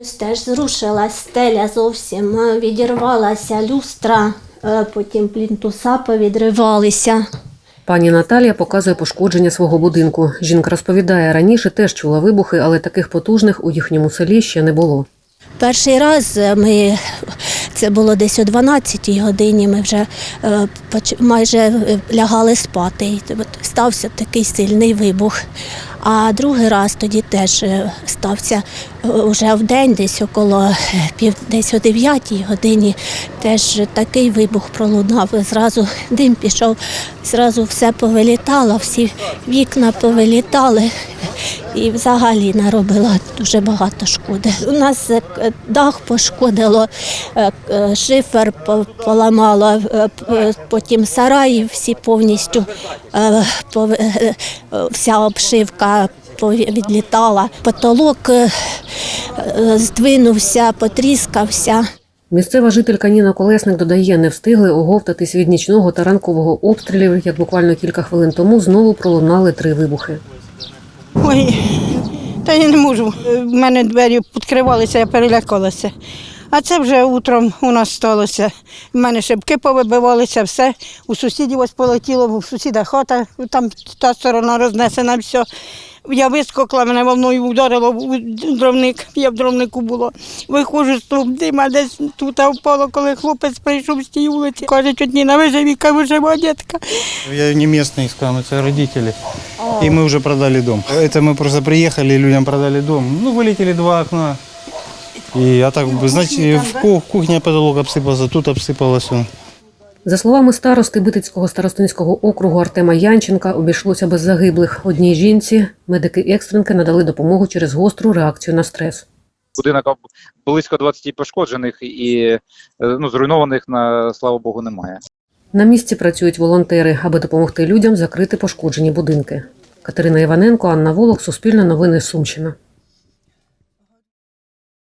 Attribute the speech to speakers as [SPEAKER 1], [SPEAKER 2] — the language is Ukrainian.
[SPEAKER 1] Ось Теж зрушилась стеля зовсім, е, відірвалася люстра, е, потім плінтуса повідривалися.
[SPEAKER 2] Пані Наталія показує пошкодження свого будинку. Жінка розповідає, раніше теж чула вибухи, але таких потужних у їхньому селі ще не було.
[SPEAKER 1] Перший раз е, ми, це було десь о 12-й годині, ми вже е, майже е, лягали спати. Стався такий сильний вибух. А другий раз тоді теж е, стався вже в день, десь около пів, десь о 9-й годині, теж такий вибух пролунав. Зразу дим пішов, зразу все повилітало, всі вікна повилітали і взагалі наробила дуже багато шкоди. У нас е, дах пошкодило, е, е, шифер по- поламало, потім сараї всі повністю, пов- вся обшивка відлітала. Потолок здвинувся, потріскався.
[SPEAKER 2] Місцева жителька Ніна Колесник додає, не встигли оговтатись від нічного та ранкового обстрілів, як буквально кілька хвилин тому знову пролунали три вибухи.
[SPEAKER 3] Ой, та я не можу. У мене двері відкривалися, я перелякалася. А це вже утром у нас сталося. У мене шибки повибивалися, все. У сусідів ось полетіло, у сусіда хата, там та сторона рознесена, все. Я вискокла, мене волною ударило у дровник, я в дровнику була. Виходжу з труб дима, десь тут впало, коли хлопець прийшов з тієї вулиці. Каже, чуть не на виживі, кажу, жива дітка.
[SPEAKER 4] Я не местный, скажем, это родители. И мы уже продали дом. Это мы просто приехали, людям продали дом. Ну, вылетели два окна. И, а так, значит, в ку- кухня потолок обсыпался, тут обсыпалось он.
[SPEAKER 2] За словами старости Битицького старостинського округу Артема Янченка, обійшлося без загиблих. Одній жінці медики екстренки надали допомогу через гостру реакцію на стрес.
[SPEAKER 5] будинок близько 20 пошкоджених і е, ну, зруйнованих, на слава Богу, немає.
[SPEAKER 2] На місці працюють волонтери, аби допомогти людям закрити пошкоджені будинки. Катерина Іваненко, Анна Волок, Суспільне новини Сумщина.